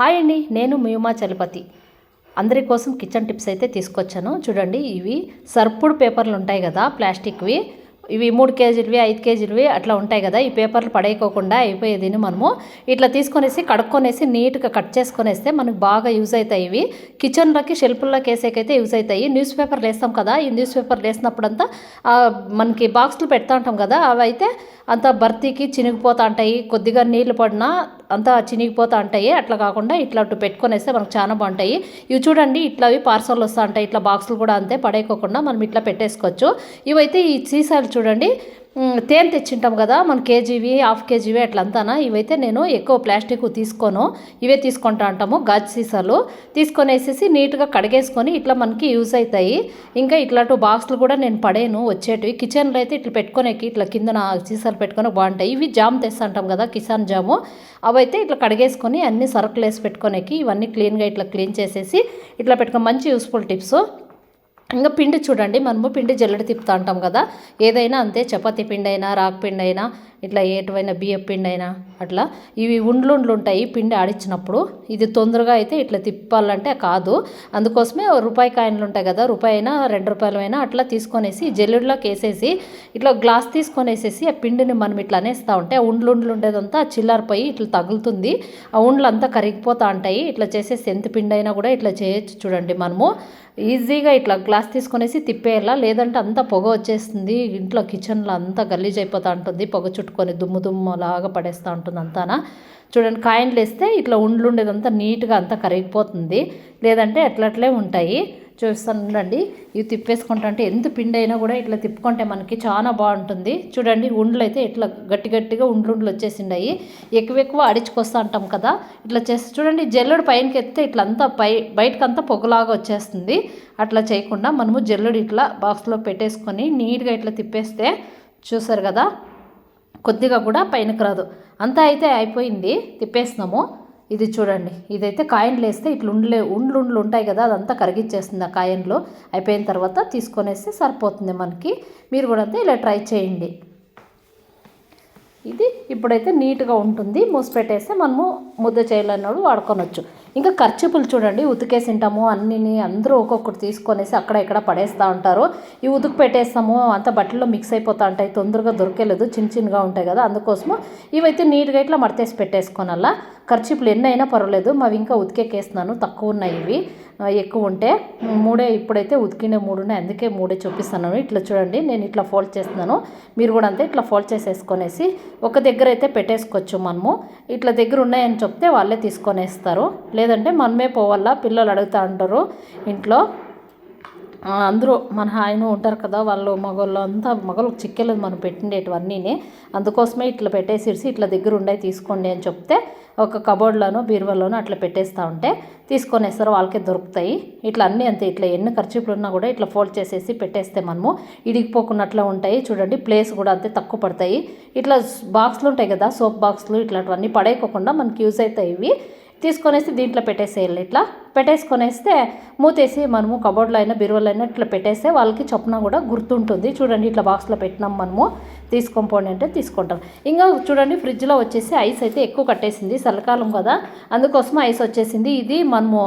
Hi అండి నేను మియుమా చలపతి. అందరి కోసం కిచెన్ టిప్స్ అయితే తీసుకొచ్చాను. చూడండి ఇవి సర్పుడు పేపర్లు ఉంటాయి కదా ప్లాస్టిక్వి. ఇవి మూడు కేజీలవి ఐదు కేజీలవి అట్లా ఉంటాయి కదా ఈ పేపర్లు పడేయకోకుండా అయిపోయేదిని మనము. ఇట్లా తీసుకొనేసి కడుక్కొనేసి నీట్గా కట్ చేసుకొనేస్తే మనకు బాగా యూజ్ అవుతాయి ఇవి. కిచెన్లోకి షెల్ఫ్ల్లోకి వేసేకైతే యూజ్ అవుతాయి. న్యూస్ పేపర్లు వేస్తాం కదా ఈ న్యూస్ పేపర్లు వేసినప్పుడంతా మనకి బాక్స్లు పెడతా ఉంటాం కదా అవి అయితే అంత భర్తీకి చినిగిపోతూ ఉంటాయి. కొద్దిగా నీళ్ళు పడినా అంతా చినిగిపోతా ఉంటాయి అట్లా కాకుండా ఇట్లా అటు పెట్టుకొనేస్తే మనకు చాలా బాగుంటాయి. ఇవి చూడండి ఇట్లా అవి పార్సల్ వస్తూ ఉంటాయి ఇట్లా బాక్సులు కూడా అంతే పడేయకోకుండా మనం ఇట్లా పెట్టేసుకోవచ్చు. ఇవైతే ఈ సీసాలు చూడండి తేనె తెచ్చింటాం కదా మన కేజీవి హాఫ్ కేజీవి అట్లా అంతానా ఇవైతే నేను ఎక్కువ ప్లాస్టిక్ తీసుకోను. ఇవే తీసుకుంటా అంటాము గాజు సీసాలు. తీసుకొనేసేసి నీట్గా కడిగేసుకొని ఇట్లా మనకి యూజ్ అవుతాయి ఇంకా ఇట్లాంటి బాక్సులు కూడా నేను పడేను వచ్చేటివి. కిచెన్లో అయితే ఇట్లా పెట్టుకునేకి ఇట్లా కిందన సీసాలు పెట్టుకొని బాగుంటాయి. ఇవి జామ్ తెస్తుంటాం కదా కిసాన్ జాము. అవైతే ఇట్లా కడిగేసుకొని అన్ని సరుకులు వేసి పెట్టుకోనేకి ఇవన్నీ క్లీన్గా ఇట్లా క్లీన్ చేసేసి ఇట్లా పెట్టుకో మంచి యూస్ఫుల్ టిప్స్. ఇంకా పిండి చూడండి మనము పిండి జల్లెడ తిప్పుతా ఉంటాం కదా ఏదైనా అంతే చపాతీ పిండి అయినా రాగి పిండి అయినా ఇట్లా ఏటువైనా బియ్యం పిండి అయినా అట్లా ఇవి ఉండ్లుండ్లు ఉంటాయి పిండి ఆడించినప్పుడు ఇది తొందరగా అయితే ఇట్లా తిప్పాలంటే కాదు. అందుకోసమే రూపాయి కాయిన్లు ఉంటాయి కదా రూపాయి అయినా రెండు రూపాయలు అయినా అట్లా తీసుకొనేసి జల్లుడిలోకి వేసేసి ఇట్లా గ్లాస్ తీసుకొనేసేసి ఆ పిండిని మనం ఇట్లా అనేస్తూ ఉంటే ఉండ్లుండ్లు ఉండేదంతా చిల్లరిపోయి ఇట్లా తగులుతుంది. ఆ ఉండ్లు అంతా కరిగిపోతూ ఉంటాయి. ఇట్లా చేసేసి ఎంత పిండి అయినా కూడా ఇట్లా చేయొచ్చు చూడండి మనము. ఈజీగా ఇట్లా గ్లాస్ తీసుకొనేసి తిప్పేయాలా? లేదంటే అంతా పొగ వచ్చేస్తుంది. ఇంట్లో కిచెన్లో అంతా గలీజ్ అయిపోతూ ఉంటుంది పొగ చుట్టూ చుట్టుకొని దుమ్ము దుమ్ము లాగా పడేస్తూ ఉంటుంది అంతానా చూడండి కాయిన్లు వేస్తే ఇట్లా ఉండేదంతా నీట్గా అంతా కరిగిపోతుంది. లేదంటే అట్లట్లే ఉంటాయి. చూస్తాను ఉండండి ఇవి తిప్పేసుకుంటా అంటే ఎంత పిండి అయినా కూడా ఇట్లా తిప్పుకుంటే మనకి చాలా బాగుంటుంది. చూడండి ఉండ్లు అయితే ఇట్లా గట్టి గట్టిగా ఉండ్లు ఉండ్లు వచ్చేసిండాయి. ఎక్కువ ఎక్కువ అడిచుకొస్తా అంటాం కదా. ఇట్లా చేసి చూడండి జల్లుడు పైనకి ఎత్తే ఇట్లా అంతా పై బయటకంతా పొగలాగా వచ్చేస్తుంది. అట్లా చేయకుండా మనము జల్లుడు ఇట్లా బాక్స్లో పెట్టేసుకొని నీట్గా ఇట్లా తిప్పేస్తే చూసారు కదా. కొద్దిగా కూడా పైనకి రాదు. అంతా అయితే అయిపోయింది. తిప్పేసినాము ఇది చూడండి. ఇదైతే కాయిన్లు వేస్తే ఇట్లా ఉండలే ఉండ్లు ఉండ్లు ఉంటాయి కదా అదంతా కరిగిచ్చేస్తుంది ఆ కాయిన్లు. అయిపోయిన తర్వాత తీసుకొనేస్తే సరిపోతుంది మనకి. మీరు కూడా అంతే ఇలా ట్రై చేయండి. ఇది ఇప్పుడైతే నీట్గా ఉంటుంది. మూసి పెట్టేస్తే మనము ముద్ద చేయలేనప్పుడు వాడుకొనొచ్చు. ఇంకా ఖర్చుపులు చూడండి ఉతికేసింటాము అన్నిని అందరూ ఒక్కొక్కటి తీసుకొనేసి అక్కడ ఇక్కడ పడేస్తూ ఉంటారు. ఈ ఉతుకు పెట్టేస్తాము అంత బట్టల్లో మిక్స్ అయిపోతూ ఉంటాయి తొందరగా దొరికేలేదు చిన్న చిన్నగా ఉంటాయి కదా అందుకోసము ఇవైతే నీట్గా ఇట్లా మడతేసి పెట్టేసుకోనల్లా. ఖర్చుపులు ఎన్ని అయినా పర్వాలేదు. మావి ఇంకా ఉతికేకేస్తున్నాను తక్కువ ఉన్నాయి ఇవి. ఎక్కువ ఉంటే మూడే ఇప్పుడైతే ఉతికిన మూడు ఉన్నాయి. అందుకే మూడే చూపిస్తున్నాను. ఇట్లా చూడండి. నేను ఇట్లా ఫోల్డ్ చేస్తున్నాను. మీరు కూడా అంతే ఇట్లా ఫోల్డ్ చేసేసుకొనేసి ఒక దగ్గర అయితే పెట్టేసుకోవచ్చు మనము. ఇట్లా దగ్గర ఉన్నాయని చెప్తే వాళ్ళే తీసుకొనేస్తారు. లేదంటే మనమే పోవాలా? పిల్లలు అడుగుతూ ఉంటారు ఇంట్లో. అందరూ మన ఆయన ఉంటారు కదా వాళ్ళు మగవాళ్ళు అంతా మగవాళ్ళకి చిక్కెలేదు మనం పెట్టిండేటివన్నీనే. అందుకోసమే ఇట్లా పెట్టేసిరిసి ఇట్లా దగ్గర ఉండే తీసుకోండి అని చెప్తే ఒక కబోర్డ్లోనో బీరువాలోనో అట్లా పెట్టేస్తూ ఉంటే తీసుకొనేస్తారు వాళ్ళకే దొరుకుతాయి. ఇట్లా అన్నీ అంతే ఇట్లా ఎన్ని ఖర్చులు ఉన్నా కూడా ఇట్లా ఫోల్డ్ చేసేసి పెట్టేస్తే మనము ఇడిగిపోకున్నట్లు ఉంటాయి. చూడండి ప్లేస్ కూడా అంతే తక్కువ పడతాయి. ఇట్లా బాక్స్లు ఉంటాయి కదా సోప్ బాక్స్లు ఇట్లాంటివన్నీ పడేయకోకుండా మనకి యూజ్ అవుతాయి ఇవి. తీసుకొనేసి దీంట్లో పెట్టేసేయాలి ఇట్లా. పెట్టేసుకొనేస్తే మూతేసి మనము కబోర్డ్లో అయినా బీరువాలో అయినా ఇట్లా పెట్టేస్తే వాళ్ళకి చొప్పున కూడా గుర్తుంటుంది. చూడండి ఇట్లా బాక్స్లో పెట్టినాం మనము. తీసుకొని పోండి అంటే తీసుకుంటాం. ఇంకా చూడండి ఫ్రిడ్జ్లో వచ్చేసి ఐస్ అయితే ఎక్కువ కట్టేసింది. చలికాలం కదా. అందుకోసం ఐస్ వచ్చేసింది. ఇది మనము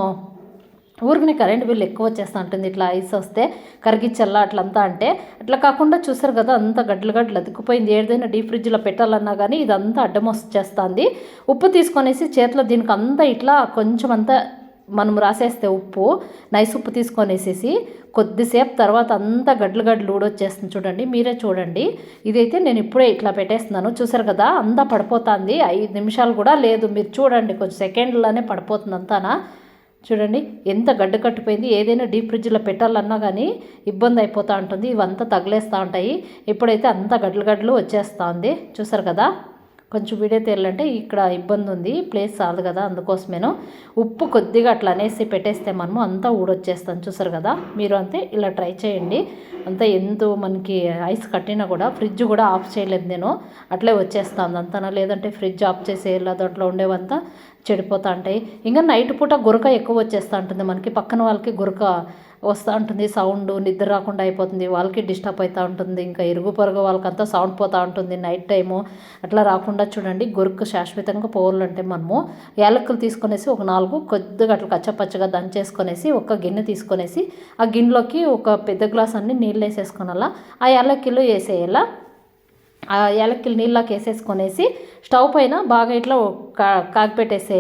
ఊరికి కరెంట్ బిల్ ఎక్కువ వచ్చేస్తూ ఉంటుంది ఇట్లా ఐస్ వస్తే కరిగిచ్చల్లా అట్లంతా అంటే అట్లా కాకుండా చూసారు కదా అంతా గడ్డలు గడ్డలు అతుక్కుపోయింది. ఏదైనా డీప్ ఫ్రిడ్జ్లో పెట్టాలన్నా కానీ ఇదంతా అడ్డం వచ్చేస్తుంది ఉప్పు తీసుకొనేసి చేతిలో దీనికి అంతా ఇట్లా కొంచెం అంతా మనం రాసేస్తే ఉప్పు నైస్ ఉప్పు తీసుకొనేసేసి కొద్దిసేపు తర్వాత అంతా గడ్లు గడ్లు ఊడొచ్చేస్తుంది చూడండి. మీరే చూడండి. ఇదైతే నేను ఇప్పుడే ఇట్లా పెట్టేస్తున్నాను. చూసారు కదా అంతా పడిపోతుంది. ఐదు నిమిషాలు కూడా లేదు. మీరు చూడండి కొంచెం సెకండ్లోనే పడిపోతుంది అంతానా? చూడండి ఎంత గడ్డ కట్టిపోయింది ఏదైనా డీప్ ఫ్రిడ్జ్లో పెట్టాలన్నా కానీ ఇబ్బంది అయిపోతూ ఉంటుంది ఇవంతా తగిలేస్తూ ఉంటాయి. ఇప్పుడైతే అంత గడ్డలు గడ్డలు వచ్చేస్తూ ఉంది చూసారు కదా? కొంచెం వీడియో తేలంటే ఇక్కడ ఇబ్బంది ఉంది ప్లేస్ చాలదు కదా అందుకోసమేను. ఉప్పు కొద్దిగా అట్లా అనేసి పెట్టేస్తే మనము అంతా ఊడొచ్చేస్తాం చూసారు కదా? మీరు అంతే ఇలా ట్రై చేయండి. అంతా ఎంతో మనకి ఐస్ కట్టినా కూడా ఫ్రిడ్జ్ కూడా ఆఫ్ చేయలేదు నేను. అట్లే వచ్చేస్తాను అంతా లేదంటే ఫ్రిడ్జ్ ఆఫ్ చేసేయాల దాంట్లో ఉండేవంతా చెడిపోతూ ఉంటాయి. ఇంకా నైట్ పూట గురక ఎక్కువ వచ్చేస్తూ ఉంటుంది మనకి. పక్కన వాళ్ళకి గురక వస్తూ ఉంటుంది సౌండ్ నిద్ర రాకుండా అయిపోతుంది వాళ్ళకి డిస్టర్బ్ అవుతూ ఉంటుంది ఇంకా ఇరుగు పొరుగు వాళ్ళకంతా సౌండ్ పోతూ ఉంటుంది నైట్ టైము అట్లా రాకుండా చూడండి గొరుకు శాశ్వతంగా పోవాలంటే మనము యాలక్కులు తీసుకొనేసి ఒక నాలుగు కొద్దిగా అట్లా కచ్చపచ్చగా దంచేసుకొనేసి ఒక గిన్నె తీసుకొనేసి ఆ గిన్నెలోకి ఒక పెద్ద గ్లాస్ అన్ని నీళ్ళు వేసేసుకోనాలా ఆ యాలక్కిలో వేసేయాలా ఆ ఏలక్కలు నీళ్ళకి వేసేసుకొనేసి స్టవ్ పైన బాగా ఇట్లా కా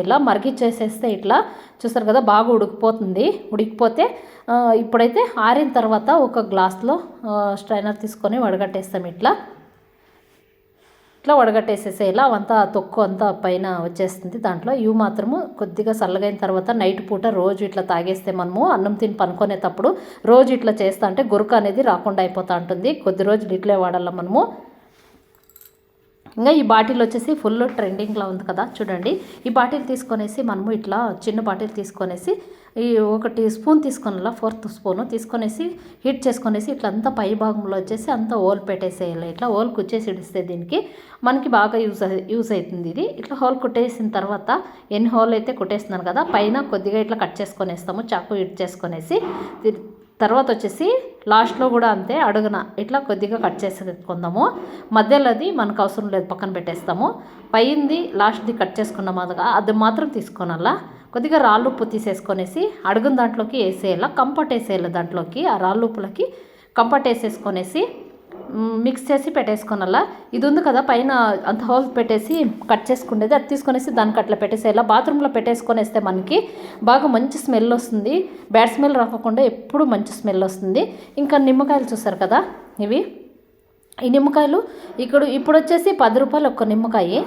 ఇట్లా మరిగిచ్చేసేస్తే ఇట్లా చూస్తారు కదా బాగా ఉడికిపోతుంది. ఉడికిపోతే ఇప్పుడైతే ఆరిన తర్వాత ఒక గ్లాస్లో స్ట్రైనర్ తీసుకొని వడగట్టేస్తాం ఇట్లా. ఇట్లా వడగట్టేసేసేలా అవంతా తొక్కు అంతా పైన వచ్చేస్తుంది. దాంట్లో ఇవి మాత్రము కొద్దిగా చల్లగైన తర్వాత నైట్ పూట రోజు ఇట్లా తాగేస్తే మనము అన్నం తిని పనుకునేటప్పుడు రోజు ఇట్లా చేస్తా అంటే గురుక అనేది రాకుండా అయిపోతూ ఉంటుంది కొద్ది రోజులు ఇట్లే వాడాల మనము. ఇంకా ఈ బాటిల్ వచ్చేసి ఫుల్ ట్రెండింగ్లో ఉంది కదా చూడండి. ఈ బాటిల్ తీసుకొనేసి మనము ఇట్లా చిన్న బాటిల్ తీసుకొనేసి ఈ ఒకటి స్పూన్ తీసుకున్నలా ఫోర్త్ స్పూన్ తీసుకొనేసి హీట్ చేసుకొనేసి ఇట్లా అంతా పై భాగంలో వచ్చేసి అంతా ఓల్ పెట్టేసేయాలి. ఇట్లా ఓల్ కుచ్చేసి ఇడిస్తే దీనికి మనకి బాగా యూజ్ యూజ్ అవుతుంది ఇది. ఇట్లా హోల్ కుట్టేసిన తర్వాత ఎన్ని హోల్ అయితే కుట్టేస్తున్నాను కదా పైన కొద్దిగా ఇట్లా కట్ చేసుకొనేస్తాము చాకు ఇట్ చేసుకొనేసి. తర్వాత వచ్చేసి లాస్ట్లో కూడా అంతే అడుగున ఇట్లా కొద్దిగా కట్ చేసుకుందాము మధ్యలో అది మనకు అవసరం లేదు పక్కన పెట్టేస్తాము. పైంది లాస్ట్ది కట్ చేసుకున్నాం అదిగా అది మాత్రం తీసుకోనాలా కొద్దిగా రాళ్ళు ఉప్పు తీసేసుకొనేసి అడుగున దాంట్లోకి వేసేయాల కంపట్ వేసేయాలి దాంట్లోకి ఆ రాళ్ళు ఉప్పులకి కంపట్ వేసేసుకొనేసి మిక్స్ చేసి పెట్టేసుకోనాలా ఇది ఉంది కదా పైన అంత హోల్ పెట్టేసి కట్ చేసుకునేది అది తీసుకొనేసి దానికి అట్లా పెట్టేసేలా బాత్రూంలో పెట్టేసుకొనేస్తే మనకి బాగా మంచి స్మెల్ వస్తుంది. బ్యాడ్ స్మెల్ రాకుండా ఎప్పుడు మంచి స్మెల్ వస్తుంది. ఇంకా నిమ్మకాయలు చూసారు కదా ఇవి? ఈ నిమ్మకాయలు ఇక్కడ ఇప్పుడు వచ్చేసి పది రూపాయలు ఒక్క నిమ్మకాయ.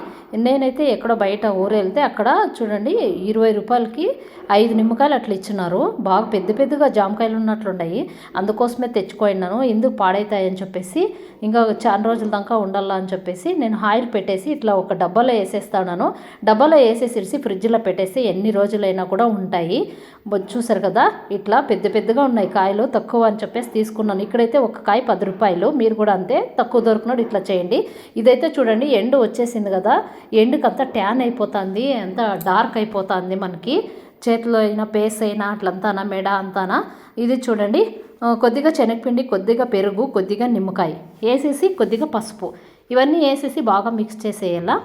నేనైతే ఎక్కడో బయట ఊరు వెళ్తే అక్కడ చూడండి ఇరవై రూపాయలకి ఐదు నిమ్మకాయలు అట్లా ఇచ్చినారు. బాగా పెద్ద పెద్దగా జామకాయలు ఉన్నట్లున్నాయి. అందుకోసమే తెచ్చుకోయినాను ఎందుకు పాడైతాయని చెప్పేసి ఇంకా చాలా రోజుల దాకా ఉండాలా అని చెప్పేసి నేను ఆయిల్ పెట్టేసి ఇట్లా ఒక డబ్బాలో వేసేస్తాను డబ్బాలో వేసేసి ఫ్రిడ్జ్లో పెట్టేసి ఎన్ని రోజులైనా కూడా ఉంటాయి. చూసారు కదా? ఇట్లా పెద్ద పెద్దగా ఉన్నాయి కాయలు తక్కువ అని చెప్పేసి తీసుకున్నాను. ఇక్కడైతే ఒక కాయ పది రూపాయలు. మీరు కూడా అంతే తక్కువ దొరికినప్పుడు ఇట్లా చేయండి. ఇదైతే చూడండి ఎండు వచ్చేసింది కదా? ఎండుకి అంతా ట్యాన్ అయిపోతుంది అంతా డార్క్ అయిపోతుంది మనకి. చేతిలో అయినా పేస్ అయినా అట్లంతానా మెడ అంతానా? ఇది చూడండి కొద్దిగా శనగపిండి కొద్దిగా పెరుగు కొద్దిగా నిమ్మకాయ. వేసేసి కొద్దిగా పసుపు. ఇవన్నీ వేసేసి బాగా మిక్స్ చేసేయాలా?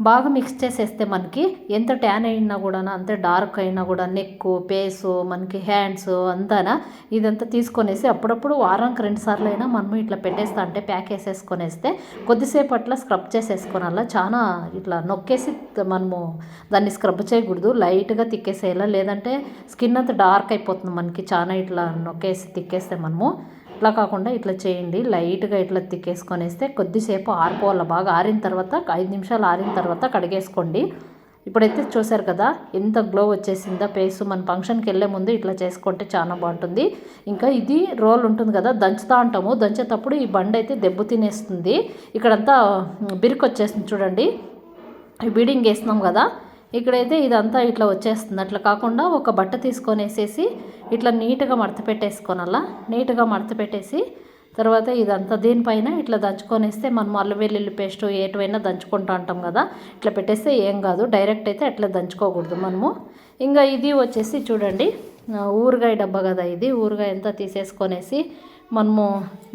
బాగా మిక్స్ చేసేస్తే మనకి ఎంత ట్యాన్ అయినా కూడా అంతే డార్క్ అయినా కూడా నెక్ పేసు మనకి హ్యాండ్స్ అంతానా ఇదంతా తీసుకొనేసి అప్పుడప్పుడు వారానికి రెండు సార్లు అయినా మనం ఇట్లా పెట్టేస్తా అంటే ప్యాక్ వేసేసుకొనేస్తే కొద్దిసేపు అట్లా స్క్రబ్ చేసేసుకోనల్లా చాలా ఇట్లా నొక్కేసి మనము దాన్ని స్క్రబ్ చేయకూడదు. లైట్గా తిక్కేసేయాలా. లేదంటే స్కిన్ అంతా డార్క్ అయిపోతుంది మనకి. చాలా ఇట్లా నొక్కేసి తిక్కేస్తే మనము ఇట్లా కాకుండా ఇట్లా చేయండి. లైట్గా ఇట్లా తిక్కేసుకొనేస్తే కొద్దిసేపు ఆరిపోవాలి. బాగా ఆరిన తర్వాత ఐదు నిమిషాలు ఆరిన తర్వాత కడిగేసుకోండి. ఇప్పుడైతే చూసారు కదా ఎంత గ్లో వచ్చేసిందా పేస్ట్ మన ఫంక్షన్కి వెళ్ళే ముందు ఇట్లా చేసుకుంటే చాలా బాగుంటుంది. ఇంకా ఇది రోల్ ఉంటుంది కదా దంచుతా ఉంటాము దంచేటప్పుడు ఈ బండి అయితే దెబ్బ తినేస్తుంది. ఇక్కడంతా బిరుకు వచ్చేస్తుంది చూడండి బీడింగ్ వేసినాం కదా ఇక్కడైతే ఇదంతా ఇట్లా వచ్చేస్తుంది. అట్లా కాకుండా ఒక బట్ట తీసుకొని వేసేసి ఇట్లా నీట్గా మడత పెట్టేసుకోనాలా నీట్గా మడత పెట్టేసి తర్వాత ఇదంతా దీనిపైన ఇట్లా దంచుకొనేస్తే మనం అల్లం వెల్లుల్లి పేస్ట్ ఏటువైనా దంచుకుంటూ ఉంటాం కదా ఇట్లా పెట్టేస్తే ఏం కాదు. డైరెక్ట్ అయితే అట్లా దంచుకోకూడదు మనము. ఇంకా ఇది వచ్చేసి చూడండి ఊరగాయ డబ్బా కదా ఇది. ఊరగాయ అంతా తీసేసుకొనేసి మనము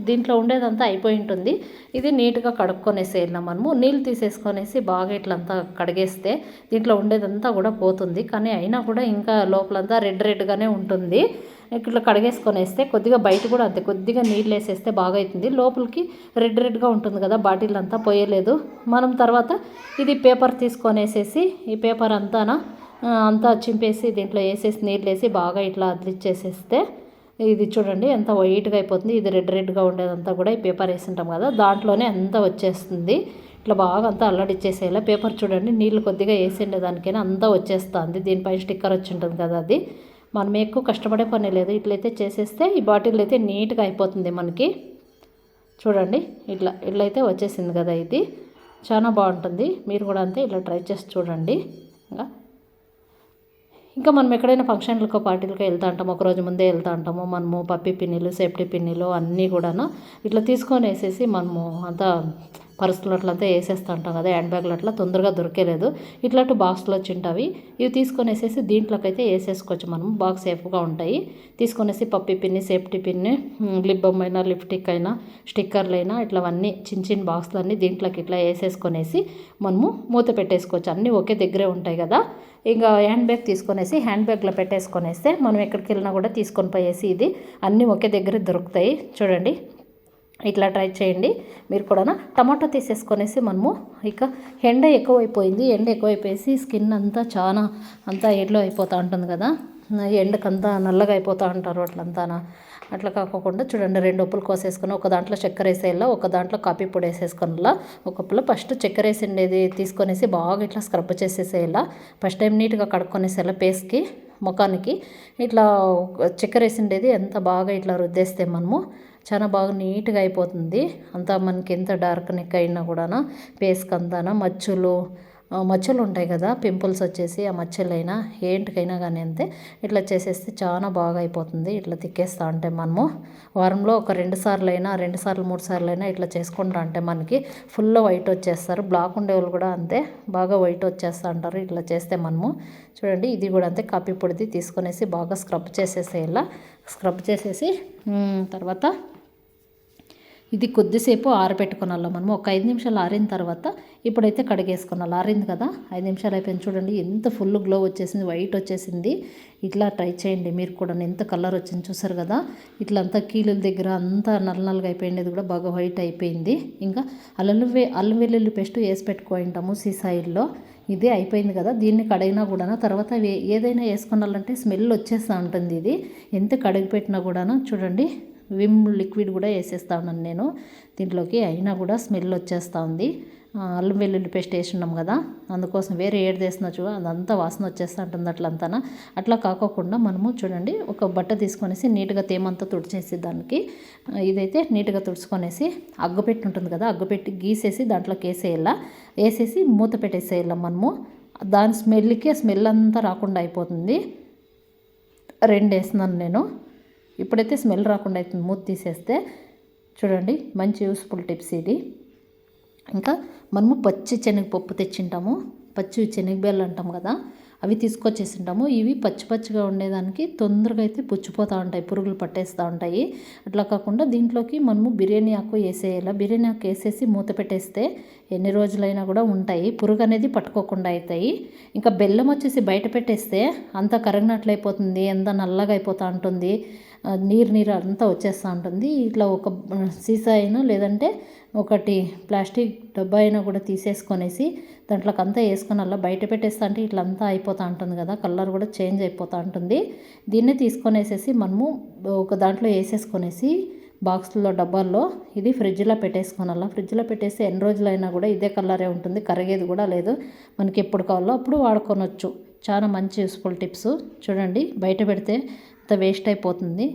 దీంట్లో ఉండేదంతా అయిపోయి ఉంటుంది. ఇది నీట్గా కడుక్కొనేసేయాలి మనము. నీళ్ళు తీసేసుకొనేసి బాగా ఇట్లంతా కడిగేస్తే దీంట్లో ఉండేదంతా కూడా పోతుంది. కానీ అయినా కూడా ఇంకా లోపలంతా రెడ్ రెడ్గానే ఉంటుంది. ఇట్లా కడిగేసుకొనేస్తే కొద్దిగా బయట కూడా అంతే కొద్దిగా నీళ్ళు వేసేస్తే బాగా అవుతుంది. లోపలికి రెడ్ రెడ్గా ఉంటుంది కదా బాటిల్ అంతా పోయలేదు. మనం తర్వాత ఇది పేపర్ తీసుకొనేసేసి ఈ పేపర్ అంతానా అంతా చింపేసి దీంట్లో వేసేసి నీళ్ళు వేసి బాగా ఇట్లా అదిలిచ్చేసేస్తే ఇది చూడండి ఎంత వైట్గా అయిపోతుంది. ఇది రెడ్ రెడ్గా ఉండేదంతా కూడా ఈ పేపర్ వేసింటాం కదా దాంట్లోనే అంతా వచ్చేస్తుంది. ఇట్లా బాగా అంతా అల్లడిచ్చేసేలా పేపర్ చూడండి నీళ్ళు కొద్దిగా వేసిండే దానికైనా అంతా వచ్చేస్తుంది. దీనిపై స్టిక్కర్ వచ్చి ఉంటుంది కదా అది. మనం ఎక్కువ కష్టపడే పని లేదు. ఇట్లయితే చేసేస్తే ఈ బాటిల్ అయితే నీట్గా అయిపోతుంది మనకి. చూడండి ఇట్లా ఇట్లయితే వచ్చేసింది కదా ఇది. చాలా బాగుంటుంది. మీరు కూడా అంతే ఇలా ట్రై చేసి చూడండి. ఇంకా ఇంకా మనం ఎక్కడైనా ఫంక్షన్లకో పార్టీలకు వెళ్తా ఉంటాము ఒకరోజు ముందే వెళ్తా ఉంటాము. మనము పప్పి పిన్నిలు సేఫ్టీ పిన్నిలు అన్నీ కూడాను ఇట్లా తీసుకొని వేసేసి మనము అంతా పర్సులు అట్లంతా వేసేస్తూ ఉంటాం కదా హ్యాండ్ బ్యాగ్లు అట్లా తొందరగా దొరికేలేదు. ఇట్లాంటి బాక్స్లో వచ్చింటవి ఇవి తీసుకొని వేసేసి వేసేసుకోవచ్చు మనం. బాక్స్ సేఫ్గా ఉంటాయి. తీసుకొనేసి పప్పి పిన్ని సేఫ్టీ పిన్ని లిప్ బమ్ అయినా లిప్స్టిక్ అయినా స్టిక్కర్లు అయినా ఇట్లవన్నీ చిన్న చిన్న బాక్స్లు అన్నీ దీంట్లోకి ఇట్లా వేసేసుకొనేసి మనము మూత పెట్టేసుకోవచ్చు. అన్నీ ఒకే దగ్గరే ఉంటాయి కదా. ఇంకా హ్యాండ్ బ్యాగ్ తీసుకొనేసి హ్యాండ్ బ్యాగ్లో పెట్టేసుకొనేస్తే మనం ఎక్కడికి వెళ్ళినా కూడా తీసుకొని పోయేసి ఇది అన్నీ ఒకే దగ్గర దొరుకుతాయి. చూడండి ఇట్లా ట్రై చేయండి మీరు కూడా టమాటో తీసేసుకొనేసి మనము ఇక ఎండ ఎక్కువైపోయింది. ఎండ ఎక్కువైపోయేసి స్కిన్ అంతా చాలా అంతా ఎడ్లో అయిపోతూ ఉంటుంది కదా. ఎండకంతా నల్లగా అయిపోతూ ఉంటారు అట్లంతానా అట్లా కాకుండా చూడండి రెండు ఉప్పులు కోసేసుకొని ఒక దాంట్లో చక్కెర వేసేలా ఒక దాంట్లో కాఫీ పొడి వేసేసుకొనిలా ఒక ఉప్పులో ఫస్ట్ చక్కెర వేసిండేది తీసుకొనేసి బాగా ఇట్లా స్క్రబ్ చేసేసేలా ఫస్ట్ టైం నీట్గా కడుక్కొనేసేలా పేస్ట్కి ముఖానికి. ఇట్లా చక్కెర వేసిండేది ఎంత బాగా ఇట్లా రుద్దేస్తే మనము చాలా బాగా నీట్గా అయిపోతుంది. అంతా మనకి ఎంత డార్క్ నెక్ అయినా కూడా పేస్కి అంతానా మచ్చులు మచ్చలు ఉంటాయి కదా పింపుల్స్ వచ్చేసి ఆ మచ్చలైనా ఏంటికైనా కానీ అంతే ఇట్లా చేసేస్తే చాలా బాగా అయిపోతుంది ఇట్లా తిక్కేస్తా అంటే మనము. వారంలో ఒక రెండు సార్లు అయినా రెండు సార్లు మూడు సార్లు అయినా ఇట్లా చేసుకుంటా అంటే మనకి ఫుల్ వైట్ వచ్చేస్తారు. బ్లాక్ ఉండే వాళ్ళు కూడా అంతే బాగా వైట్ వచ్చేస్తా అంటారు ఇట్లా చేస్తే మనము. చూడండి ఇది కూడా అంతే కాపీ పొడిది తీసుకొనేసి బాగా స్క్రబ్ చేసేసేయాల. స్క్రబ్ చేసేసి తర్వాత ఇది కొద్దిసేపు ఆరబెట్టుకోనాలి మనము ఒక ఐదు నిమిషాలు ఆరిన తర్వాత ఇప్పుడైతే కడిగేసుకున్నాను ఆరింది కదా? ఐదు నిమిషాలు అయిపోయింది చూడండి. ఎంత ఫుల్ గ్లో వచ్చేసింది వైట్ వచ్చేసింది. ఇట్లా ట్రై చేయండి మీరు కూడా. ఎంత కలర్ వచ్చింది చూసారు కదా? ఇట్లా అంతా కీలుల దగ్గర అంతా నల్ల నల్లగా అయిపోయింది. కూడా బాగా వైట్ అయిపోయింది. ఇంకా అల్లం అల్లం వెల్లుల్లి పేస్ట్ వేసి పెట్టుకుంటాము సీసాయిల్లో ఇది అయిపోయింది కదా? దీన్ని కడిగినా కూడా తర్వాత ఏదైనా వేసుకున్నాలంటే స్మెల్ వచ్చేస్తూ ఉంటుంది ఇది. ఎంత కడిగి పెట్టినా కూడా చూడండి. విమ్ లిక్విడ్ కూడా వేసేస్తా ఉన్నాను నేను దీంట్లోకి. అయినా కూడా స్మెల్ వచ్చేస్తూ ఉంది. అల్లం వెల్లుల్లి పేస్ట్ వేసినాం కదా అందుకోసం వేరే ఏడు తీసినచ్చు చూ అదంతా వాసన వచ్చేస్తూ ఉంటుంది అట్లంతా అట్లా కాకోకుండా మనము చూడండి ఒక బట్ట తీసుకొనేసి నీట్గా తేమంతా తుడిచేసి దానికి ఇదైతే నీట్గా తుడుచుకొనేసి అగ్గుపెట్టి ఉంటుంది కదా అగ్గుపెట్టి గీసేసి దాంట్లోకి వేసేయాల. వేసేసి మూత పెట్టేసేయాల మనము. దాని స్మెల్కి స్మెల్ అంతా రాకుండా అయిపోతుంది. రెండు వేస్తున్నాను నేను. ఇప్పుడైతే స్మెల్ రాకుండా అవుతుంది మూత తీసేస్తే చూడండి మంచి యూస్ఫుల్ టిప్స్ ఇది. ఇంకా మనము పచ్చి శనగపప్పు తెచ్చింటాము. పచ్చి శనగబెల్లు అంటాం కదా అవి తీసుకొచ్చేసింటాము. ఇవి పచ్చి పచ్చిగా ఉండేదానికి తొందరగా అయితే పుచ్చిపోతూ ఉంటాయి పురుగులు పట్టేస్తూ ఉంటాయి. అట్లా కాకుండా దీంట్లోకి మనము బిర్యానీ ఆకు వేసేయాలి. బిర్యానీ ఆకు వేసేసి మూత పెట్టేస్తే ఎన్ని రోజులైనా కూడా ఉంటాయి. పురుగు అనేది పట్టుకోకుండా అవుతాయి ఇంకా బెల్లం వచ్చేసి బయట పెట్టేస్తే అంతా కరగినట్లు అయిపోతుంది ఎంత నల్లగా అయిపోతూ ఉంటుంది. నీరు నీరు అంతా వచ్చేస్తూ ఉంటుంది. ఇట్లా ఒక సీసా అయినా లేదంటే ఒకటి ప్లాస్టిక్ డబ్బా అయినా కూడా తీసేసుకొనేసి దాంట్లోకి అంతా వేసుకొని అలా బయట పెట్టేస్తా అంటే ఇట్లా అంతా అయిపోతూ ఉంటుంది కదా కలర్ కూడా చేంజ్ అయిపోతూ ఉంటుంది. దీన్ని తీసుకొనేసేసి మనము ఒక దాంట్లో వేసేసుకొనేసి బాక్స్లో డబ్బాల్లో ఇది ఫ్రిడ్జ్లో పెట్టేసుకోనాల. ఫ్రిడ్జ్లో పెట్టేసి ఎన్ని రోజులైనా కూడా ఇదే కలరే ఉంటుంది కరిగేది కూడా లేదు. మనకి ఎప్పుడు కావాలో అప్పుడు వాడుకోనొచ్చు. చాలా మంచి యూస్ఫుల్ టిప్స్. చూడండి బయట పెడితే అంత వేస్ట్ అయిపోతుంది.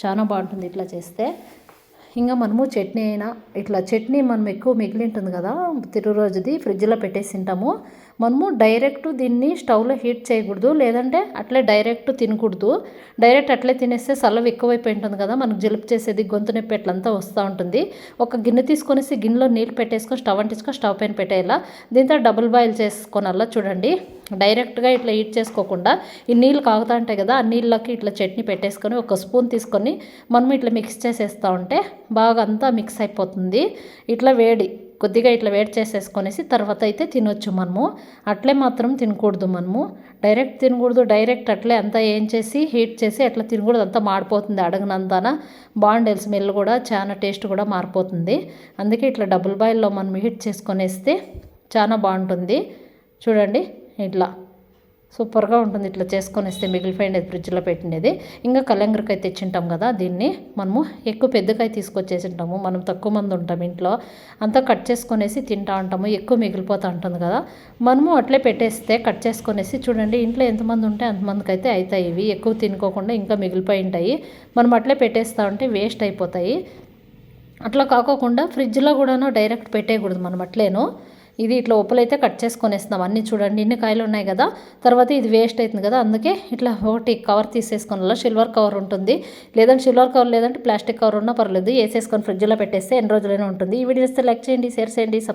చాలా బాగుంటుంది ఇట్లా చేస్తే. ఇంకా మనము చట్నీ అయినా ఇట్లా చట్నీ మనం ఎక్కువ మిగిలి ఉంటుంది కదా తిరు రోజుది ఫ్రిడ్జ్లో పెట్టేసి తింటాము మనము డైరెక్ట్ దీన్ని స్టవ్లో హీట్ చేయకూడదు లేదంటే అట్లే డైరెక్ట్ తినకూడదు. డైరెక్ట్ అట్లే తినేస్తే సలవ ఎక్కువైపోయి ఉంటుంది కదా మనకు జలుపు చేసేది గొంతు నొప్పి అట్లంతా వస్తూ ఉంటుంది. ఒక గిన్నె తీసుకొనేసి గిన్నెలో నీళ్ళు పెట్టేసుకొని స్టవ్ అంటించుకొని స్టవ్ పైన పెట్టేయాలా? దీంతో డబుల్ బాయిల్ చేసుకోనల్లా చూడండి. డైరెక్ట్గా ఇట్లా హీట్ చేసుకోకుండా ఈ నీళ్ళు కాగుతూ ఉంటాయి కదా ఆ నీళ్ళకి ఇట్లా చట్నీ పెట్టేసుకొని ఒక స్పూన్ తీసుకొని మనం ఇట్లా మిక్స్ చేసేస్తూ ఉంటే బాగా అంతా మిక్స్ అయిపోతుంది. ఇట్లా వేడి కొద్దిగా ఇట్లా వేడి చేసేసుకొనేసి తర్వాత అయితే తినొచ్చు మనము. అట్లే మాత్రం తినకూడదు మనము. డైరెక్ట్ తినకూడదు డైరెక్ట్ అట్లే అంతా ఏం చేసి హీట్ చేసి అట్లా తినకూడదు. అంతా మాడిపోతుంది అడగనంతాన. బాగుండేది స్మెల్ కూడా చాలా టేస్ట్ కూడా మారిపోతుంది. అందుకే ఇట్లా డబుల్ బాయిల్లో మనం హీట్ చేసుకొనేస్తే చాలా బాగుంటుంది. చూడండి. ఇట్లా. సూపర్గా ఉంటుంది ఇట్లా చేసుకొని వస్తే మిగిలిపోయినది ఫ్రిడ్జ్లో పెట్టినది ఇంకా కలంగరకాయ తెచ్చింటాం కదా దీన్ని. మనము ఎక్కువ పెద్దకాయ తీసుకొచ్చేసి ఉంటాము మనం తక్కువ మంది ఉంటాం ఇంట్లో. అంతా కట్ చేసుకొనేసి తింటా ఉంటాము. ఎక్కువ మిగిలిపోతూ ఉంటుంది కదా. మనము అట్లే పెట్టేస్తే కట్ చేసుకొనేసి చూడండి ఇంట్లో ఎంతమంది ఉంటే అంతమందికి అయితే అవుతాయి ఇవి. ఎక్కువ తినుకోకుండా ఇంకా మిగిలిపోయి ఉంటాయి. మనం అట్లే పెట్టేస్తా ఉంటే వేస్ట్ అయిపోతాయి. అట్లా కాకోకుండా ఫ్రిడ్జ్లో కూడాను డైరెక్ట్ పెట్టేయకూడదు మనం అట్లేను. ఇది ఇట్లా ఉప్పులైతే కట్ చేసుకొనేస్తున్నాం. అన్ని అన్నీ చూడండి ఇన్ని కాయలు ఉన్నాయి కదా. తర్వాత ఇది వేస్ట్ అవుతుంది కదా. అందుకే ఇట్లా ఒకటి కవర్ తీసేసుకుని సిల్వర్ కవర్ ఉంటుంది. లేదంటే సిల్వర్ కవర్ లేదంటే ప్లాస్టిక్ కవర్ ఉన్నా పర్లేదు. వేసేసుకొని ఫ్రిడ్జ్లో పెట్టేస్తే ఎన్ని రోజులైనా ఉంటుంది. ఈ వీడియో ఇస్తే లైక్ చేయండి షేర్ చేయండి సబ్స్క్రైబ్